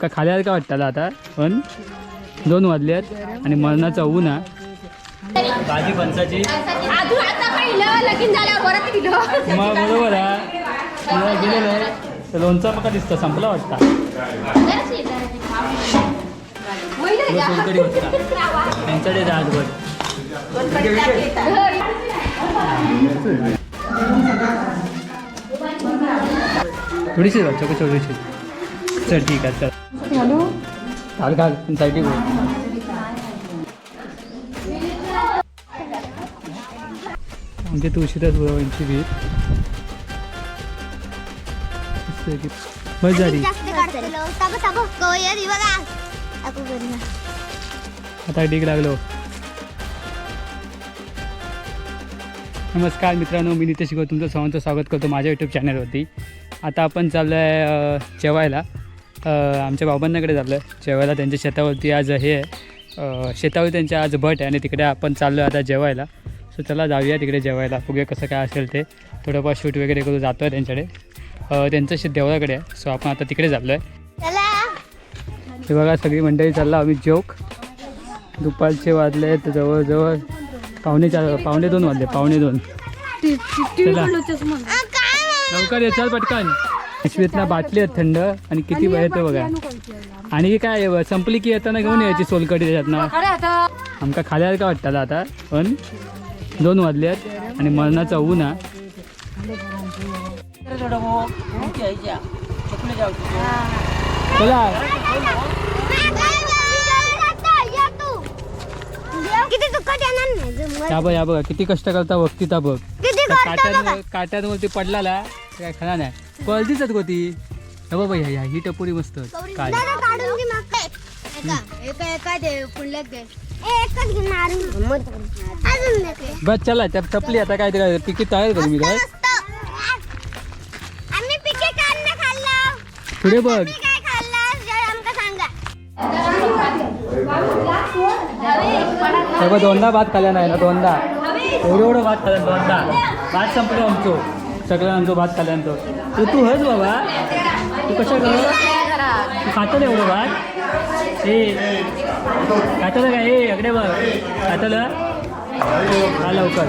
आमका खाल्यासारखं वाटतं आता? पण दोन वाजल्यात आणि मरणाचा ऊन हा भाजी फणसाची मग बरोबर आहे. तुला गेलेलं आहे. तर लोणचा पका दिसतं संपला वाटता. सोलकडी वाटता त्यांच्याकडे जा आजवर. थोडीशी छोटी छोटीशी. चल ठीक आहे चल घाल घाल साईडे म्हणजे तुळशीदास गुरावांची ako ganun आता डीग लागलो. नमस्कार मित्रांनो मी नितेश गो तुमचं सर्वांचं स्वागत करतो माझ्या यूट्यूब चॅनलवरती आता आपण चाललो आहे जेवायला. आमच्या बाबांनाकडे चाललो आहे जेवायला त्यांच्या शेतावरती आज हे आहे शेतावर त्यांच्या आज भट आहे आणि तिकडे आपण चाललो आहे आता जेवायला सो चला जाऊया तिकडे जेवायला बघूया कसं काय असेल ते थोडंफार शूट वगैरे करू जातो आहे त्यांच्याकडे त्यांचं शेत देवळाकडे आहे सो आपण आता तिकडे चाललो आहे चला हे बघा सगळी मंडळी चालला आम्ही जोक दुपारचे वाजले आहेत जवळजवळ पावणे चार पावणे दोन वाजले पावणे दोन चला लवकर ये चल पटकन पिशवीतला बाटली आहेत थंड आणि किती वेळ येतो बघा. आणि काय आहे, संपली की येताना घेऊन यायची सोलकडी त्याच्यातनं आमका खाल्यासारखं वाटतं आता? पण दोन वाजले आहेत आणि मरणाचा ऊन हा चला. जमत. या बघ या बघा किती कष्ट करता बघ करतो बघा. काट्यां काट्यांवरती पडलाला काय खरा नाही. कळतीच आहेत गोती. हे बाबा ह्या ही टपोरी मस्त. काय बस चला त्या टपली आता काय ते तिकीट तयार करू मी काय? पिके पुढे बघ दोनदा भात खाल्ला नाही ना दोनदा. एवढं एवढं भात खाल्ला दोनदा भात संपलो आमचो. सगळं आमचो भात खाल्ल्यानंतर. तू तू हस बाबा. तू कशा कर तू खातलं एवढं भात? ए खातलं काय? ए अकडे बघ. खातलं हा लवकर.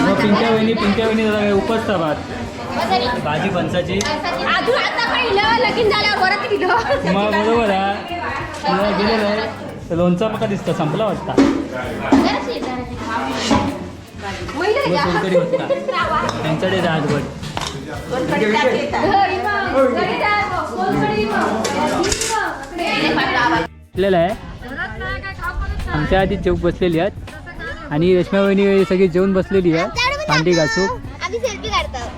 मग पिंक्या वहिनी पिंक्या वहिनी जरा काय उपसता भात. भाजी फणसाची. आता मग बरोबर आहे. तुला गेलेलं आहे तर लोणचा मका दिसतं संपला वाटता. त्यांच्याकडे जा आपल्याला आहे आमच्या आधी जेव बसलेली आहेत. आणि रेश्मा वहिनी सगळी जेवून बसलेली आहे भांडी घासूक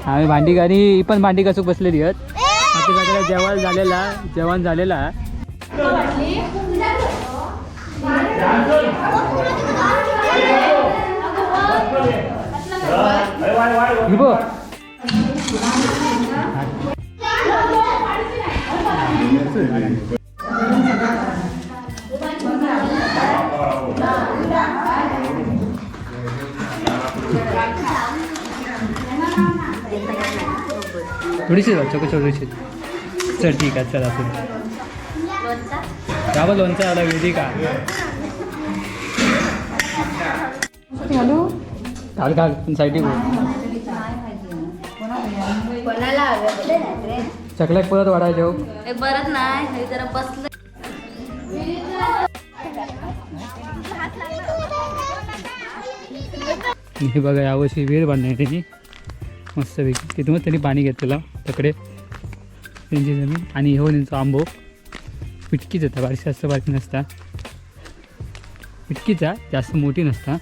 आम्ही भांडी आणि पण भांडी घासूक बसलेली आहेत. ए, जेवण झालेला जेवण झालेला थोडीशी छोटी छोटीशी चल ठीक आहे चला पुढे गावा लोणचा आला वेदी का? घाल घाल साईडी चकल्याक परत वाढायचे हो बरं नाही हे जरा बसलं. हे बघा यावर्षी विहीर बांधणे त्यांनी मस्तपैकी. तिथूनच त्यांनी पाणी घेतलेलं तकडे. त्यांची जमीन आणि हो त्यांचा आंबो. पिटकीच येतात बारशी जास्त बारकी नसता. पिटकीचा जास्त मोठी नसता.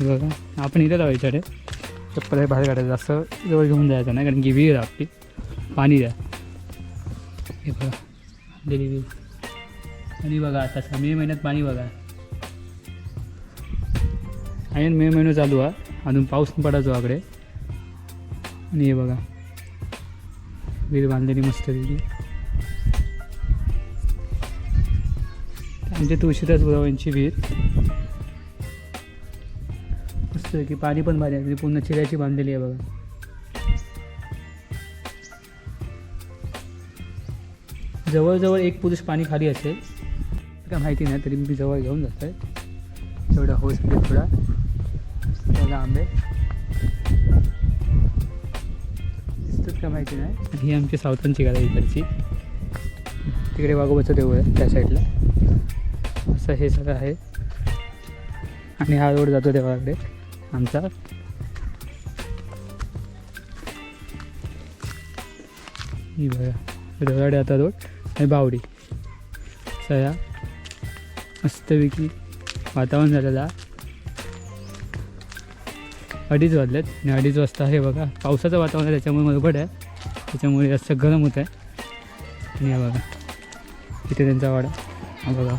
बघा आपण इथे लावायचं रे चप्पल हे बाहेर काढायचं जास्त जवळ घेऊन जायचं नाही कारण की विहीर आपली पाणी द्या. हे बघा दिली विहीर आणि बघा आता मे महिन्यात पाणी बघा. आहे मे महिना चालू आहे अजून पाऊस पण पडायचो आकडे. आणि हे बघा विहीर बांधलेली मस्त दिली आमच्या तुळशीदास गुरावांची विहीर दिसतोय की पाणी पण भारी आहे. पूर्ण चिऱ्याची बांधलेली आहे बघा. जवळजवळ एक पुरुष पाणी खाली असेल. काय माहिती नाही तरी मी जवळ घेऊन जातो आहे तेवढा शकते म्हणजे थोडा. त्याला आंबे. दिसतात का माहिती नाही. आणि ही आमची सावतांची गाडी इकडची. तिकडे वाघोबाचं देऊळ आहे त्या साईडला. असं हे सगळं आहे. आणि हा रोड जातो देवाकडे. आमचा. ही बघा रेवाडे आता रोड आणि बावडी. सया. मस्तपैकी वातावरण झालेला अडीच वाजलेत आणि अडीच वाजता हे बघा पावसाचं वातावरण आहे त्याच्यामुळे मलबड आहे. त्याच्यामुळे जास्त गरम होत आहे. आणि हे बघा इथे त्यांचा वाडा. हा बघा.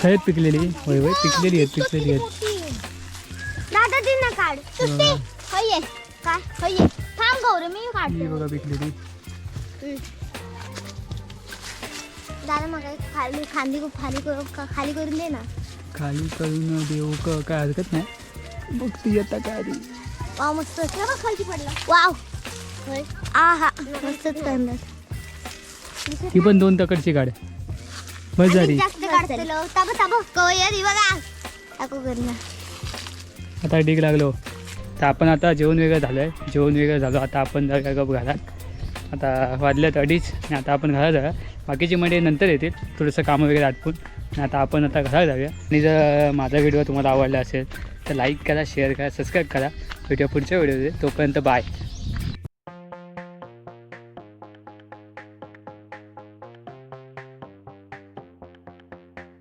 खरंच पिकलेली होय होय पिकलेली आहेत पिकलेली आहेत. सुट्टी होय काय होय थांब गौर मी ही काढते बघा पिकलेली दादा मग खाली खांदी खाली करू का- खाली करून दे ना खाली करून देऊ क काय हरकत नाही बघ ती आता काय आली. वाव मस्त खालची पडला वाव होय आ हा मस्तच कांदा ती पण दोन तकडची गाड बस झाली जास्त काढतलो ताब ताब कवय दी बघा टाकू करणं आता डीग लागलो तर आपण आता जेवण वेगळं झालं आहे जेवण वेगळं झालं आता आपण जाऊया गप घरात आता वाजल्यात अडीच आणि आता आपण घरात जाऊया. बाकीची मंडळी नंतर येतील थोडंसं कामं वगैरे आटपून. आणि आता आपण आता घरात जाऊया. आणि जर माझा व्हिडिओ तुम्हाला आवडला असेल तर लाईक करा शेअर करा सबस्क्राईब करा. व्हिडिओ पुढच्या व्हिडिओ तोपर्यंत बाय